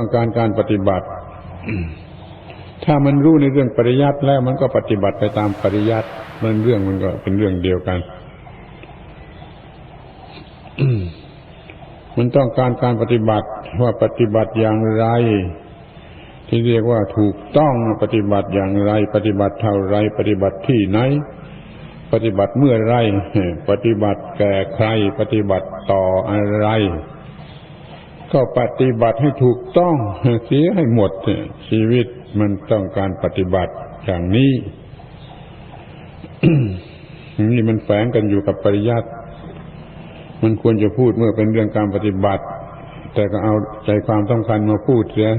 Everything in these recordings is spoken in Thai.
ต้องการการปฏิบัติ ถ้ามันรู้ในเรื่องปริยัติแล้วมันก็ปฏิบัติไปตามปริยัติมันเรื่องมันก็เป็นเรื่องเดียวกันมันต้องการการปฏิบัติว่าปฏิบัติอย่างไร ที่เรียกว่าถูกต้องปฏิบัติอย่างไร ปฏิบัติเท่าไร ปฏิบัติที่ไหน ปฏิบัติเมื่อไร ปฏิบัติแก่ใคร ปฏิบัติต่ออะไร ก็ปฏิบัติให้ถูกต้องเสียให้หมดชีวิตมันต้องการปฏิบัติอย่างนี้นี่มันแฝงกันอยู่กับปริยัติมันควรจะพูดเมื่อเป็นเรื่องการปฏิบัติ แต่ก็เอาใจความสำคัญมาพูดเสีย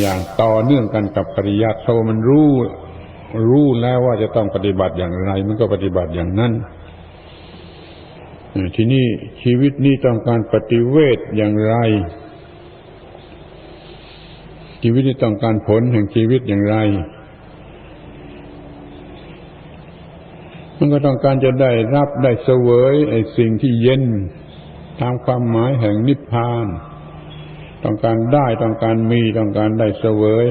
อย่างต่อเนื่องกันกับปริยัติเพราะมันรู้ รู้แล้วว่าจะต้องปฏิบัติอย่างไร มันก็ปฏิบัติอย่างนั้น ทีนี้ชีวิตนี้ต้องการปฏิเวทอย่างไร ชีวิตนี้ต้องการผลแห่งชีวิตอย่างไร มันก็ต้องการจะได้รับได้เสวยไอ้สิ่งที่เย็นตามความหมายแห่งนิพพาน ต้องการได้ต้องการมีต้องการได้เสวย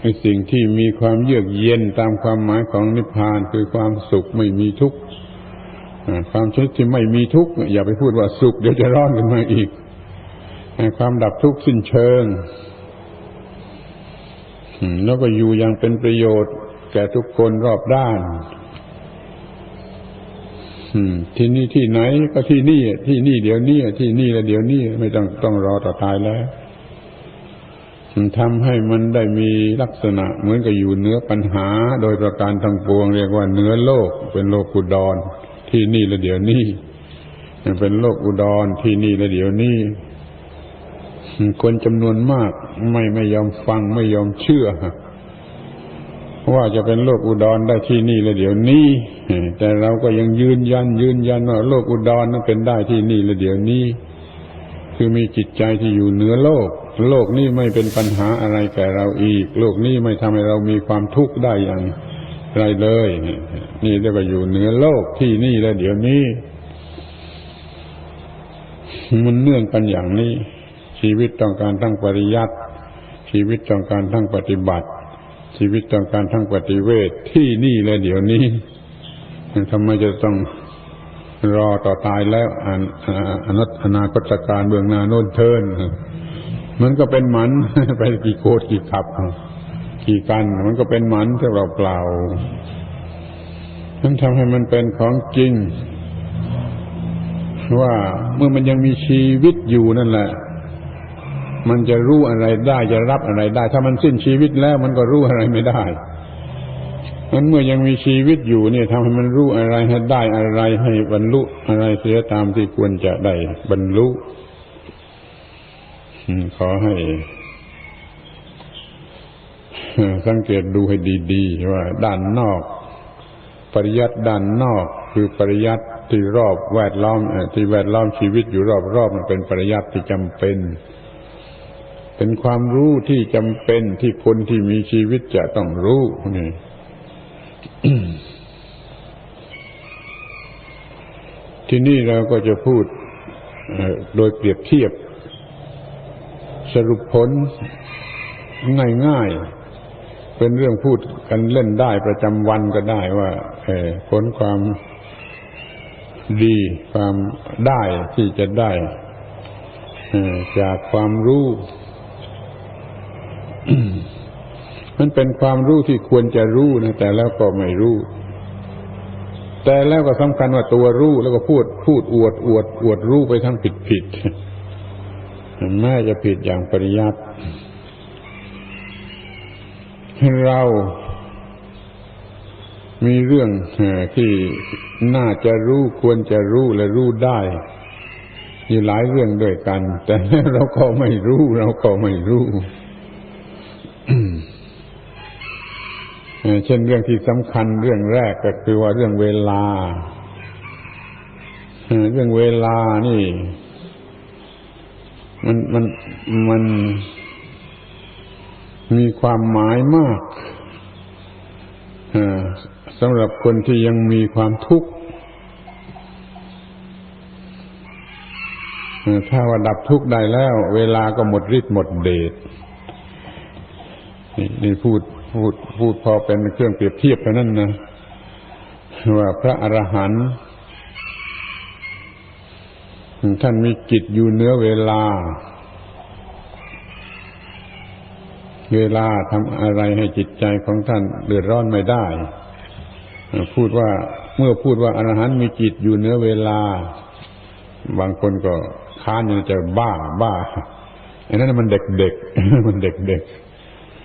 ไอ้สิ่งที่มีความเยือกเย็นตามความหมายของนิพพานคือความสุขไม่มีทุกข์ ความชนิดที่ไม่มีทุกข์อย่าไปพูดว่าสุขเดี๋ยวจะร้อนขึ้นมาอีกความดับทุกข์สิ้นเชิงแล้วก็อยู่อย่างเป็นประโยชน์ แก่ทุกคนรอบด้านที่นี่ที่ไหนก็ที่นี่ที่นี่เดี๋ยวนี้ที่นี่แล้วเดี๋ยวนี้ไม่ต้องต้องรอต่อตายแล้วทำให้มันได้มีลักษณะ เหมือนกับอยู่เหนือปัญหา โดยประการทั้งปวง เรียกว่าเหนือโลกเป็นโลกุดร ที่นี่และเดี๋ยวนี้เป็นโลกอุดรที่นี่และเดี๋ยวนี้คนจำนวนมาก ไม่ไม่ยอมฟังไม่ยอมเชื่อ ว่าจะเป็นโลกอุดรได้ที่นี่และเดี๋ยวนี้ แต่เราก็ยังยืนยัน ยืนยันว่าโลกอุดรนั้นเป็นได้ที่นี่และเดี๋ยวนี้ คือมีจิตใจที่อยู่เหนือโลก โลกนี้ไม่เป็นปัญหาอะไรแก่เราอีก โลกนี้ไม่ทำให้เรามีความทุกข์ได้อย่าง ไรเลย นี่เรียกว่าอยู่เหนือโลกที่นี่และเดี๋ยวนี้ มันเนื่องกันอย่างนี้ ชีวิตต้องการทั้งปริยัติชีวิตต้องการทั้งปฏิบัติ ชีวิตต้องการทั้งปฏิเวทที่นี่และเดี๋ยวนี้ทำไมจะต้องรอต่อตายแล้วอนอนัตอนาคตการเบื้องหน้าโน้นเทินมันก็เป็นมันไปกี่โคตรกี่ขับ กี่กัน มันก็เป็นหมันที่เราเปล่านั้นทำให้มันเป็นของจริง ว่าเมื่อมันยังมีชีวิตอยู่นั่นแหละ มันจะรู้อะไรได้จะรับอะไรได้ ถ้ามันสิ้นชีวิตแล้วมันก็รู้อะไรไม่ได้นั้นเมื่อยังมีชีวิตอยู่เนี่ยทำให้มันรู้อะไรให้ได้อะไรให้บรรลุอะไรเสียตามที่ควรจะได้บรรลุขอให้ สังเกตดูให้ดีๆว่า ด้านนอก ปริยัติด้านนอกคือปริยัติที่รอบแวดล้อมที่แวดล้อมชีวิตอยู่รอบๆมันเป็นปริยัติที่จำเป็น เป็นความรู้ที่จำเป็นที่คนที่มีชีวิตจะต้องรู้นี่ที่นี่เราก็จะพูดโดยเปรียบเทียบ สรุปผลง่ายๆ เป็นเรื่องพูดกันเล่นได้ประจำวันก็ได้ว่าผลความดีความได้ที่จะได้จากความรู้ มันเป็นความรู้ที่ควรจะรู้นะแต่แล้วก็ไม่รู้ แต่แล้วก็สำคัญว่าตัวรู้แล้วก็พูดพูดอวดอวดอวดรู้ไปทั้งผิดผิดแม้จะผิดอย่างปริยัติ เรา มีเรื่องที่น่าจะรู้ควรจะรู้และรู้ได้อยู่หลายเรื่องด้วยกัน แต่เราก็ไม่รู้ เราก็ไม่รู้เช่นเรื่องที่สำคัญเรื่องแรกก็คือว่าเรื่องเวลาเรื่องเวลานี่ มันมันมัน มีความหมายมากสำหรับคนที่ยังมีความทุกข์ถ้าว่าดับทุกข์ได้แล้ว เวลาก็หมดฤทธิ์หมดเดชนี่นี่พูดพูดพูดพอเป็นเครื่องเปรียบเทียบเท่านั้นนะว่าพระอรหันต์ท่านมีจิตอยู่เนื้อเวลา เวลาทำอะไรให้จิตใจของท่านเดือดร้อนไม่ได้ พูดว่าเมื่อพูดว่าอรหันต์มีจิตอยู่เนื้อเวลา บางคนก็ค้านอยู่ในใจบ้าบ้าอันนั้นมันเด็กๆมันเด็ก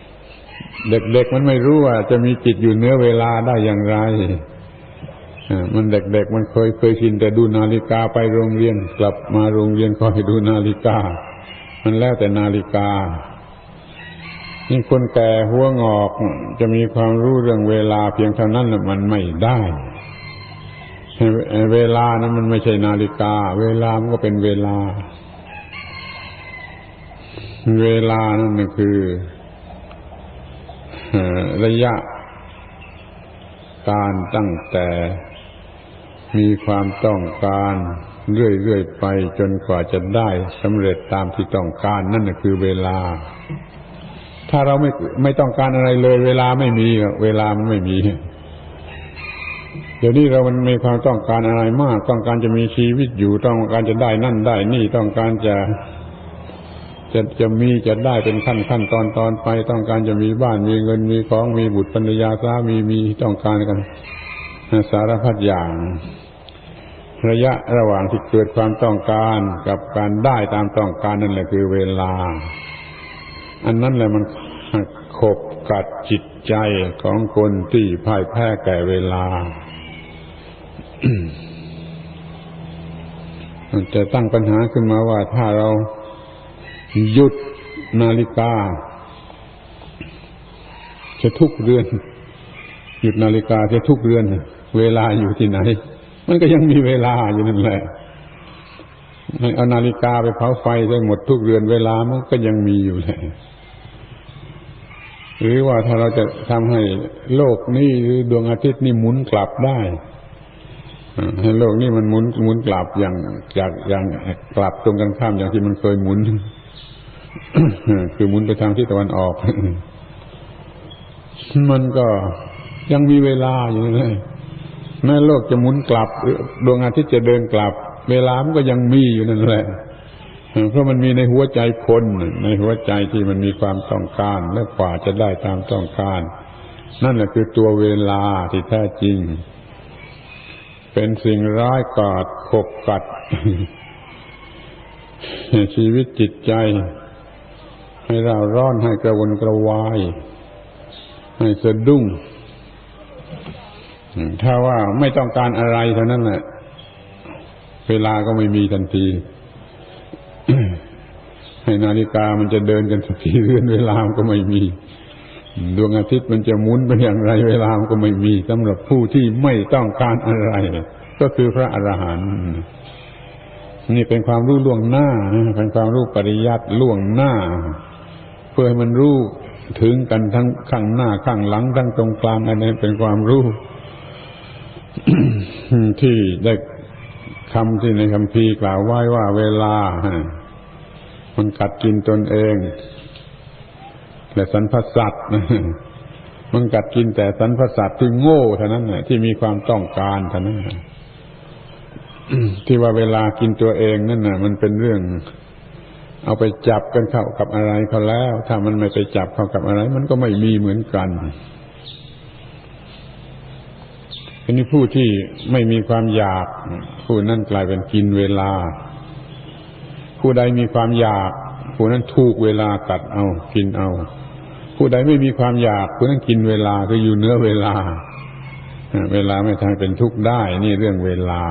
ๆเด็กๆมันไม่รู้ว่า จะมีจิตอยู่เนื้อเวลาได้อย่างไรมันเด็กๆมันเคยเคยชินแต่ดูนาฬิกาไปโรงเรียนกลับมาโรงเรียนก็ให้ดูนาฬิกา มันแล้วแต่นาฬิกา นี่คนแก่หัวงอก จะมีความรู้เรื่องเวลาเพียงเท่านั้นมันไม่ได้ เวลานั้นมันไม่ใช่นาฬิกา เวลามันก็เป็นเวลา เวลานั่นคือระยะการตั้งแต่มีความต้องการเรื่อยๆไปจนกว่าจะได้สำเร็จตามที่ต้องการนั่นคือเวลา ถ้าเราไม่ไม่ต้องการอะไรเลย เวลาไม่มี เวลามันไม่มี เดี๋ยวนี้เรามันมีความต้องการอะไรมาก ต้องการจะมีชีวิตอยู่ ต้องการจะได้นั่นได้นี่ต้องการจะจะจะมีจะได้เป็นขั้นขั้นตอนตอนไป ต้องการจะมีบ้านมีเงินมีของมีบุตรภรรยาสามีมีต้องการกัน สารพัดอย่าง ระยะระหว่างที่เกิดความต้องการกับการได้ตามต้องการนั่นแหละคือเวลา อันนั้นแหละมันขบกัดจิตใจของคนที่พ่ายแพ้แก่เวลาจะตั้งปัญหาขึ้นมาว่าถ้าเราหยุดนาฬิกา จะทุกเรือน หยุดนาฬิกาจะทุกเรือน เวลาอยู่ที่ไหน มันก็ยังมีเวลาอยู่นั่นแหละ เอานาฬิกาไปเผาไฟได้หมดทุกเรือนเวลามันก็ยังมีอยู่เลยหรือว่าถ้าเราจะทำให้โลกนี้หรือดวงอาทิตย์นี่หมุนกลับได้ให้โลกนี้มันหมุนหมุนกลับอย่างจากอย่างกลับตรงกันข้ามอย่างที่มันเคยหมุนคือหมุนไปทางที่ตะวันออก มันก็ยังมีเวลาอยู่เลยแม้โลกจะหมุนกลับดวงอาทิตย์จะเดินกลับ เวลามันก็ยังมีอยู่นั่นแหละเพราะมันมีในหัวใจคนในหัวใจที่มันมีความต้องการและกว่าจะได้ตามต้องการ นั่นแหละคือตัวเวลาที่แท้จริง เป็นสิ่งร้ายกาจขบกัด ชีวิตจิตใจ ให้เราร้อนให้กระวนกระวาย ให้สะดุ้งถ้าว่าไม่ต้องการอะไรเท่านั้นแหละ เวลาก็ไม่มีทันที ให้นาฬิกามันจะเดินกันสักทีเรื่อนเวลามันก็ไม่มีดวงอาทิตย์มันจะหมุนเป็นอย่างไร เวลามันก็ไม่มีสำหรับผู้ที่ไม่ต้องการอะไร ก็คือพระอรหันต์นี่เป็นความรู้ล่วงหน้าเป็นความรู้ปริยัติล่วงหน้า เพื่อให้มันรู้ถึงกันทั้งข้างหน้าข้างหลังทั้งตรงกลางอันนี้เป็นความรู้ที่ได้ คำที่ในคำพีกล่าวไว้ว่าเวลา มันกัดกินตนเอง และสันพสัตว์มันกัดกินแต่สันพสัตว์ที่โง่เท่านั้นแหละที่มีความต้องการเท่านั้นที่ว่าเวลากินตัวเองนั่นน่ะ มันเป็นเรื่อง เอาไปจับกันเข้ากับอะไรเขาแล้ว ถ้ามันไม่ไปจับเข้ากับอะไร มันก็ไม่มีเหมือนกัน ทีนนี้ผู้ที่ไม่มีความอยาก ผู้นั้นกลายเป็นกินเวลา ผู้ใดมีความอยาก ผู้นั้นถูกเวลากัดเอา กินเอา ผู้ใดไม่มีความอยาก ผู้นั้นกินเวลาคืออยู่เนื้อเวลา เวลาไม่ทำเป็นทุกข์ได้ นี่เรื่องเวลา